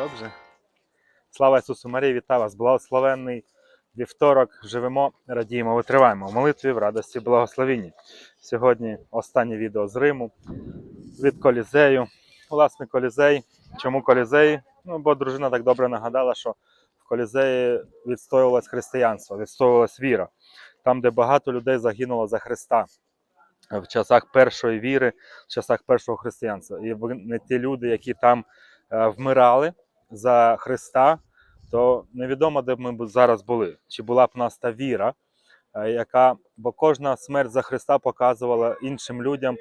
Добре. Слава Ісусу Марії, вітаю вас! Благословенний вівторок. Живемо, радіємо, витриваємо в молитві, в радості, благословінні. Сьогодні останнє відео з Риму від Колізею. Власне, Колізей. Чому Колізей? Ну, бо дружина так добре нагадала, що в Колізеї відстоювалось християнство, відстоювалась віра. Там, де багато людей загинуло за Христа в часах першої віри, в часах першого християнства. І вони ті люди, які там е, вмирали за Христа, то невідомо, де б ми зараз були. Чи була б в нас та віра, е, яка, бо кожна смерть за Христа показувала іншим людям,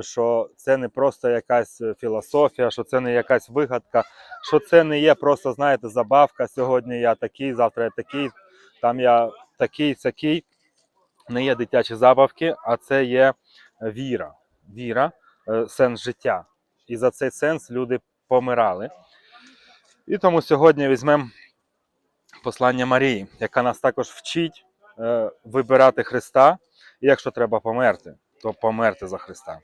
що це не просто якась філософія, що це не якась вигадка, що це не є просто, знаєте, забавка. Сьогодні я такий, завтра я такий, там я такий, сякий. Не є дитячі забавки, а це є віра. Віра, е, сенс життя. І за цей сенс люди помирали. І тому сьогодні візьмемо послання Марії, яка нас також вчить е, вибирати Христа, і якщо треба померти, то померти за Христа.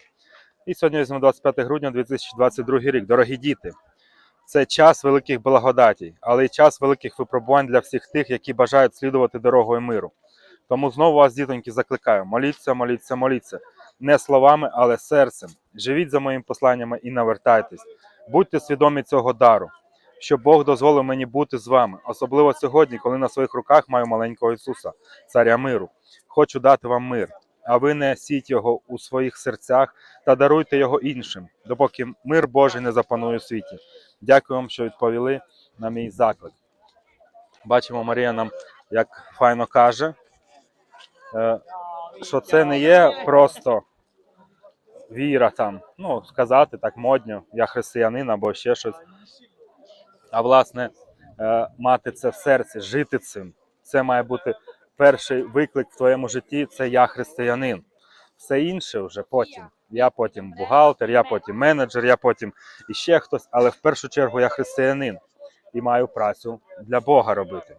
І сьогодні візьмемо 25 грудня 2022 рік. Дорогі діти, це час великих благодатій, але й час великих випробувань для всіх тих, які бажають слідувати дорогою миру. Тому знову вас, дітоньки, закликаю: моліться, моліться, моліться. Не словами, але серцем. Живіть за моїм посланнями і навертайтесь. Будьте свідомі цього дару, що Бог дозволив мені бути з вами, особливо сьогодні, коли на своїх руках маю маленького Ісуса, царя миру. Хочу дати вам мир, а ви не сіть його у своїх серцях та даруйте його іншим, допоки мир Божий не запанує у світі. Дякую вам, що відповіли на мій заклик. Бачимо, Марія нам як файно каже, е, що це не є просто віра там, ну, сказати так модньо, я християнин або ще щось. А власне, е, мати це в серці, жити цим. Це має бути перший виклик в твоєму житті це я християнин. Все інше вже потім. Я потім бухгалтер, я потім менеджер, я потім іще хтось, але в першу чергу я християнин і маю працю для Бога робити.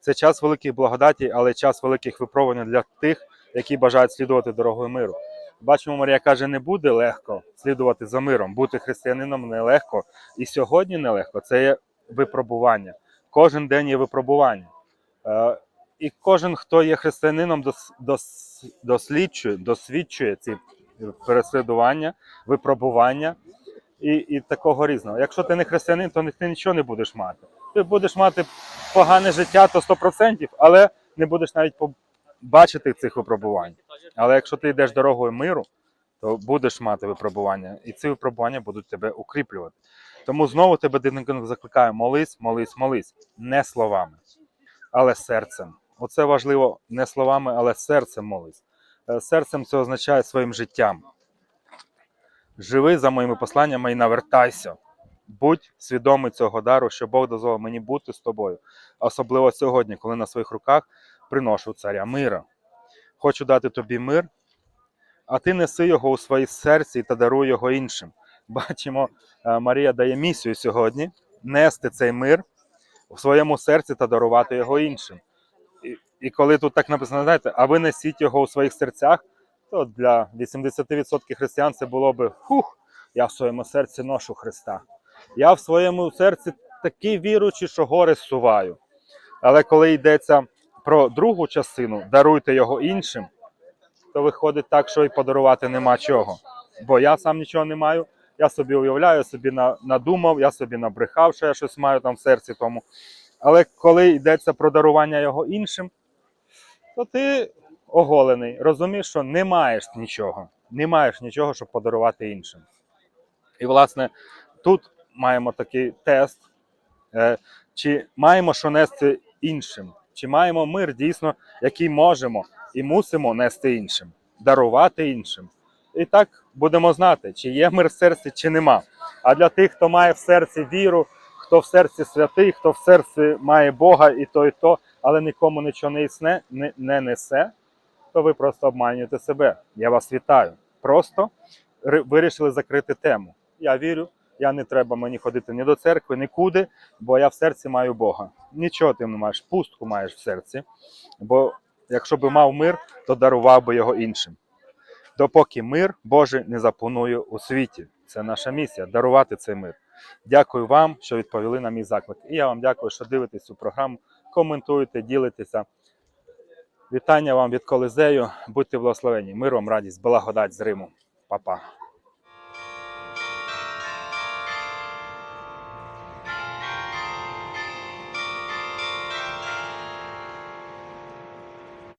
Це час великих благодаті, але час великих випробувань для тих, які бажають слідувати дорогою миру. Бачимо, Марія каже, не буде легко слідувати за миром. Бути християнином нелегко. І сьогодні нелегко. Це є випробування. Кожен день є випробування. Е, і кожен, хто є християнином, дос, дос, досліджує, досвідчує ці переслідування, випробування і, і такого різного. Якщо ти не християнин, то ти нічого не будеш мати. Ти будеш мати погане життя, то 100%, але не будеш навіть бачити цих випробувань. Але якщо ти йдеш дорогою миру, то будеш мати випробування, і ці випробування будуть тебе укріплювати. Тому знову тебе дитинка закликаю: молись, молись, молись, не словами, але серцем. Оце важливо не словами, але серцем молись. Е, Серцем це означає своїм життям. Живи за моїми посланнями і навертайся. Будь свідомий цього дару, що Бог дозволив мені бути з тобою, особливо сьогодні, коли на своїх руках приношу царя мира. Хочу дати тобі мир, а ти неси його у своїй серці та даруй його іншим. Бачимо, е, Марія дає місію сьогодні нести цей мир у своєму серці та дарувати його іншим. І, і коли тут так написано, знаєте, а ви несіть його у своїх серцях, то для 80% християн це було би хух, я в своєму серці ношу Христа. Я в своєму серці такий віруючий, що гори суваю. Але коли йдеться про другу частину, даруйте його іншим, то виходить так, що і подарувати нема чого. Бо я сам нічого не маю, я собі уявляю, я собі надумав, я собі набрехав, що я щось маю там в серці тому. Але коли йдеться про дарування його іншим, то ти оголений, розумієш, що не маєш нічого, не маєш нічого, щоб подарувати іншим. І, власне, тут маємо такий тест, е, чи маємо що нести іншим, чи маємо мир дійсно, який можемо і мусимо нести іншим, дарувати іншим. І так будемо знати, чи є мир в серці, чи нема. А для тих, хто має в серці віру, хто в серці святий, хто в серці має Бога і то, і то, але нікому нічого не існе, не, не несе, то ви просто обманюєте себе. Я вас вітаю. Просто вирішили закрити тему. Я вірю, я не треба мені ходити ні до церкви, нікуди, бо я в серці маю Бога. Нічого ти не маєш, пустку маєш в серці. Бо якщо би мав мир, то дарував би його іншим. Допоки мир Божий не запанує у світі. Це наша місія дарувати цей мир. Дякую вам, що відповіли на мій заклик. І я вам дякую, що дивитесь цю програму, коментуєте, ділитеся. Вітання вам від Колизею. Будьте благословені. Мир вам, радість, благодать з Риму. Па-па.